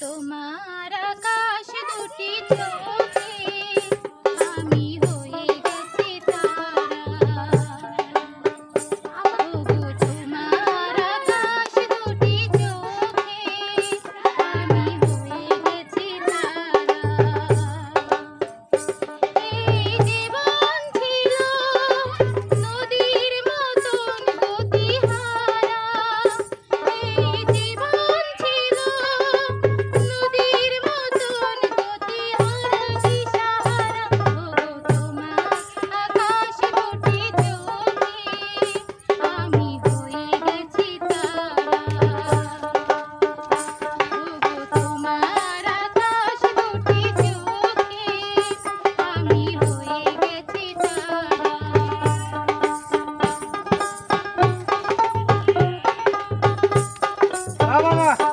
তোমার আকাশ দুটি চোখ 来来来。